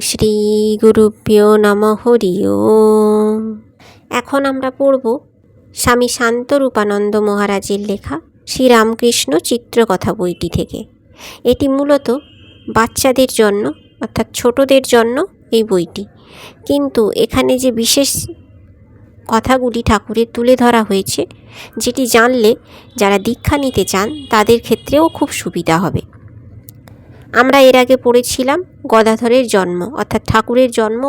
শ্রী গুরুভ্যো নম হরি ওম এখন আমরা পড়ব স্বামী শান্ত রূপানন্দ মহারাজের লেখা শ্রীরামকৃষ্ণ চিত্রকথা বইটি থেকে। এটি মূলত বাচ্চাদের জন্য, অর্থাৎ ছোটদের জন্য এই বইটি। কিন্তু এখানে যে বিশেষ কথাগুলি ঠাকুরের তুলে ধরা হয়েছে, যেটি জানলে যারা দীক্ষা নিতে চান, তাদের ক্ষেত্রেও খুব সুবিধা হবে। আমরা এর আগে পড়েছিলাম গদাধরের জন্ম, অর্থাৎ ঠাকুরের জন্ম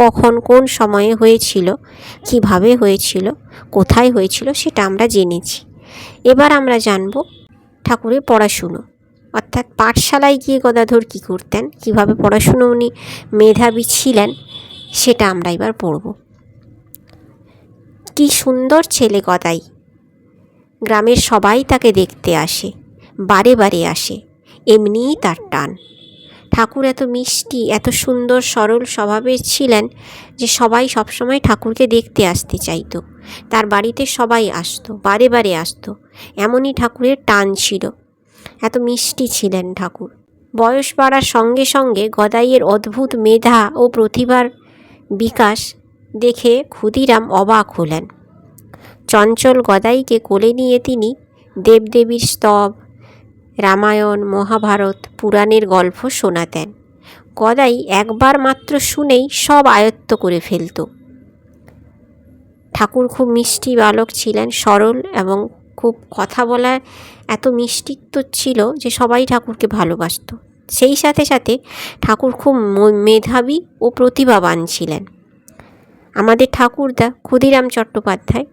কখন কোন সময়ে হয়েছিল, কীভাবে হয়েছিল, কোথায় হয়েছিল সেটা আমরা জেনেছি। এবার আমরা জানব ঠাকুরের পড়াশুনো, অর্থাৎ পাঠশালায় গিয়ে গদাধর কী করতেন, কীভাবে পড়াশুনো উনি মেধাবী ছিলেন সেটা আমরা এবার পড়ব। কি সুন্দর ছেলে গদাই, গ্রামের সবাই তাকে দেখতে আসে, বারে বারে আসে এমনিই তার টান। ঠাকুর এত মিষ্টি, এত সুন্দর, সরল স্বভাবের ছিলেন যে সবাই সবসময় ঠাকুরকে দেখতে আসতে চাইতো। তার বাড়িতে সবাই আসতো, বারে বারে আসতো। এমনই ঠাকুরের টান ছিল। এত মিষ্টি ছিলেন ঠাকুর। বয়স বাড়ার সঙ্গে সঙ্গে গদাইয়ের অদ্ভুত মেধা ও প্রতিভার বিকাশ দেখে ক্ষুদিরাম অবাক হলেন। চঞ্চল গদাইকে কোলে নিয়ে তিনি দেবদেবীর স্তব রামায়ণ, মহাভারত, পুরাণের গল্প শোনাতেন। গদাই একবার মাত্র শুনেই সব আয়ত্ত করে ফেলত। ঠাকুর খুব মিষ্টি বালক ছিলেন, সরল এবং খুব কথা বলার এত মিষ্টিত্ব ছিল যে সবাই ঠাকুরকে ভালোবাসতো। সেই সাথে সাথে ঠাকুর খুব মেধাবী ও প্রতিভাবান ছিলেন। আমাদের ঠাকুরদা ক্ষুদিরাম চট্টোপাধ্যায়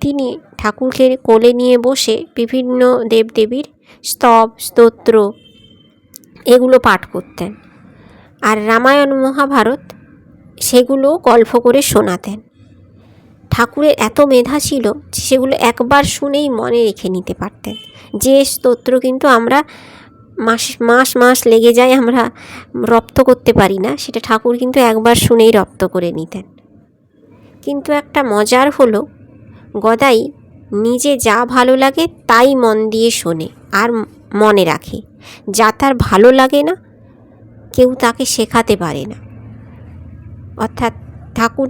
তিনি ঠাকুরকে কোলে নিয়ে বসে বিভিন্ন দেবদেবীর স্তব, স্তোত্র এগুলো পাঠ করতেন। আর রামায়ণ, মহাভারত সেগুলো গল্প করে শোনাতেন। ঠাকুরের এত মেধা ছিল সেগুলো একবার শুনেই মনে রেখে নিতে পারতেন। যে স্তোত্র কিন্তু আমরা মাস মাস মাস লেগে যায় আমরা রপ্ত করতে পারি না, সেটা ঠাকুর কিন্তু একবার শুনেই রপ্ত করে নিতেন। কিন্তু একটা মজার হলো গদাই, নিজে যা ভালো লাগে তাই মন দিয়ে শোনে আর মনে রাখে। যা তার ভালো লাগে না, কেউ তাকে শেখাতে পারে না। অর্থাৎ ঠাকুর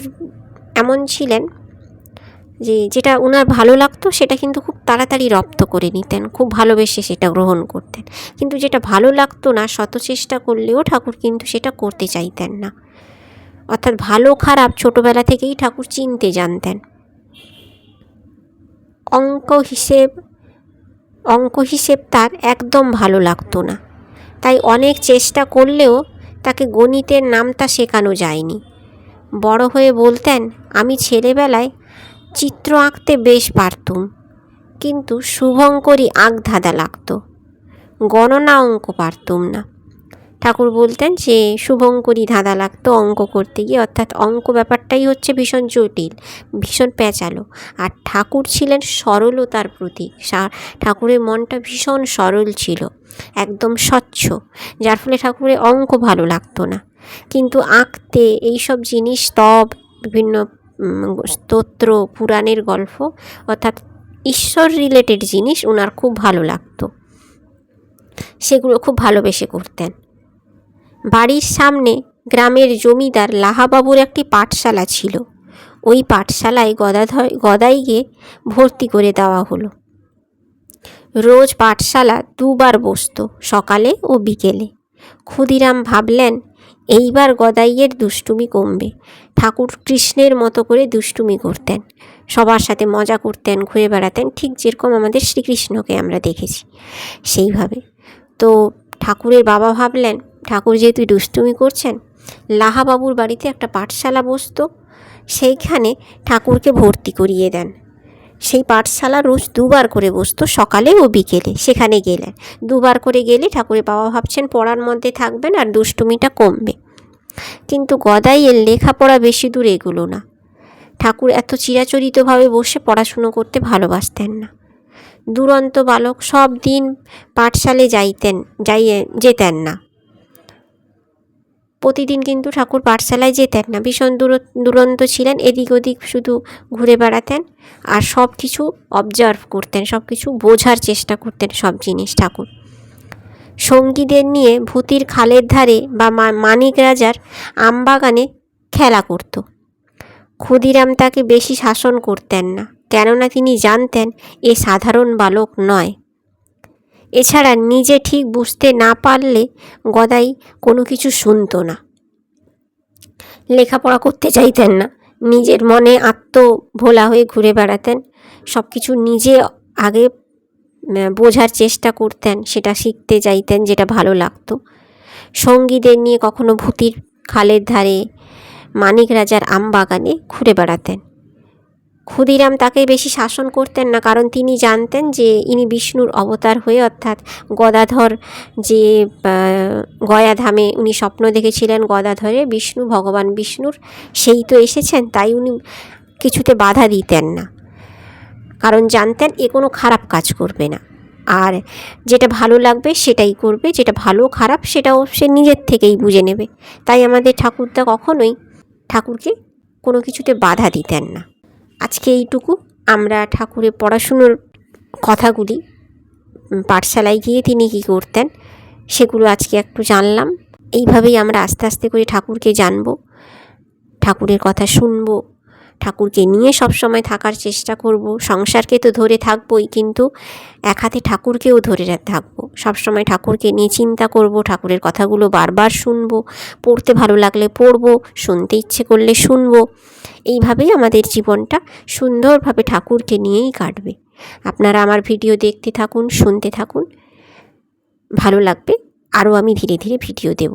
এমন ছিলেন যে, যেটা ওনার ভালো লাগতো, সেটা কিন্তু খুব তাড়াতাড়ি রপ্ত করে নিতেন, খুব ভালোবেসে সেটা গ্রহণ করতেন। কিন্তু যেটা ভালো লাগতো না শত চেষ্টা করলেও ঠাকুর কিন্তু সেটা করতে চাইতেন না। অর্থাৎ ভালো খারাপ ছোটোবেলা থেকেই ঠাকুর চিনতে জানতেন। অঙ্ক হিসেব অঙ্ক হিসেব তার একদম ভালো লাগতো না। তাই অনেক চেষ্টা করলেও তাকে গণিতের নামটা শেখানো যায়নি। বড় হয়ে বলতেন, আমি ছেলেবেলায় চিত্র আঁকতে বেশ পারতুম, কিন্তু শুভঙ্করই আঁক ধাঁধা লাগতো। গণনা অঙ্ক পারতুম না। ঠাকুর বলতেন যে শুভঙ্করই ধাঁধা লাগতো অঙ্ক করতে গিয়ে। অর্থাৎ অঙ্ক ব্যাপারটাই হচ্ছে ভীষণ জটিল, ভীষণ প্যাঁচালো। আর ঠাকুর ছিলেন সরলতার প্রতীক। ঠাকুরের মনটা ভীষণ সরল ছিল, একদম স্বচ্ছ, যার ফলে ঠাকুরের অঙ্ক ভালো লাগতো না। কিন্তু আঁকতে এইসব জিনিস তব বিভিন্ন স্তোত্র, পুরাণের গল্প, অর্থাৎ ঈশ্বর রিলেটেড জিনিস ওনার খুব ভালো লাগতো। সেগুলো খুব ভালোবেসে করতেন। বাড়ির সামনে গ্রামের জমিদার লাহাবাবুর একটি পাঠশালা ছিল। ওই পাঠশালায় গদাধর গদাইকে ভর্তি করে দেওয়া হলো। রোজ পাঠশালা দুবার বসতো, সকালে ও বিকেলে। ক্ষুদিরাম ভাবলেন, এইবার গদাইয়ের দুষ্টুমি কমবে। ঠাকুর কৃষ্ণের মতো করে দুষ্টুমি করতেন। সবার সাথে মজা করতেন, ঘুরে বেড়াতেন। ঠিক যেরকম আমাদের শ্রীকৃষ্ণকে আমরা দেখেছি, সেইভাবে। তো ঠাকুরের বাবা ভাবলেন ঠাকুর যেহেতু দুষ্টুমি করছেন, লাহাবাবুর বাড়িতে একটা পাঠশালা বসতো, সেইখানে ঠাকুরকে ভর্তি করিয়ে দেন। সেই পাঠশালা রোজ দুবার করে বসতো, সকালে ও বিকেলে, সেখানে গেলেন। দুবার করে গেলে ঠাকুরের বাবা ভাবছেন পড়ার মধ্যে থাকবেন আর দুষ্টুমিটা কমবে। কিন্তু গদাইয়ের লেখাপড়া বেশি দূর এগুলো না। ঠাকুর এত চিরাচরিতভাবে বসে পড়াশুনো করতে ভালোবাসতেন না। দুরন্ত বালক সব দিন পাঠশালে যাইতেন, যাইয়ে যেতেন না। প্রতিদিন কিন্তু ঠাকুর পাঠশালায় যেতেন না। ভীষণ দূর, দুরন্ত ছিলেন, এদিক ওদিক শুধু ঘুরে বেড়াতেন আর সব কিছু অবজার্ভ করতেন সব কিছু বোঝার চেষ্টা করতেন সব জিনিস ঠাকুর। সঙ্গীদের নিয়ে ভূতির খালের ধারে বা মানিক রাজার আমবাগানে খেলা করত। ক্ষুদিরাম তাকে বেশি শাসন করতেন না, কেননা তিনি জানতেন এ সাধারণ বালক নয়। এছাড়া নিজে ঠিক বুঝতে না পারলে গদাই কোনো কিছু শুনতো না। লেখাপড়া করতে চাইতেন না। নিজের মনে আত্মভোলা হয়ে ঘুরে বেড়াতেন। সব কিছু নিজে আগে বোঝার চেষ্টা করতেন, সেটা শিখতে চাইতেন যেটা ভালো লাগতো। সঙ্গীদের নিয়ে কখনো ভূতির খালের ধারে মানিক রাজার আম বাগানে ঘুরে বেড়াতেন। ক্ষুদিরাম তাকে বেশি শাসন করতেন না, কারণ তিনি জানতেন যে ইনি বিষ্ণুর অবতার হয়ে অর্থাৎ গদাধর যে গয়াধামে উনি স্বপ্ন দেখেছিলেন গদাধরে বিষ্ণু, ভগবান বিষ্ণুর, সেই তো এসেছেন, তাই উনি কিছুতে বাধা দিতেন না। কারণ জানতেন এ কোনো খারাপ কাজ করবে না। আর যেটা ভালো লাগবে সেটাই করবে, যেটা ভালো খারাপ সেটাও সে নিজের থেকেই বুঝে নেবে। তাই আমাদের ঠাকুরদা কখনোই ঠাকুরকে কোনো কিছুতে বাধা দিতেন না। আজকে এইটুকু। আমরা ঠাকুরের পড়াশুনোর কথাগুলি পাঠশালায় গিয়ে তিনি কী করতেন, সেগুলো আজকে একটু জানলাম। এইভাবেই আমরা আস্তে আস্তে করে ঠাকুরকে জানব, ঠাকুরের কথা শুনব। ঠাকুরকে নিয়ে সব সময় থাকার চেষ্টা করব। সংসারকে তো ধরে থাকবোই, কিন্তু এক হাতে ঠাকুরকেও ধরে থাকব। সবসময় ঠাকুরকে নিয়ে চিন্তা করব, ঠাকুরের কথাগুলো বারবার শুনব, পড়তে ভালো লাগলে পড়ব, শুনতে ইচ্ছে করলে শুনব। এইভাবেই আমাদের জীবনটা সুন্দরভাবে ঠাকুরকে নিয়েই কাটবে। আপনারা আমার ভিডিও দেখতে থাকুন, শুনতে থাকুন। ভালো লাগবে, আরও আমি ধীরে ধীরে ভিডিও দেব।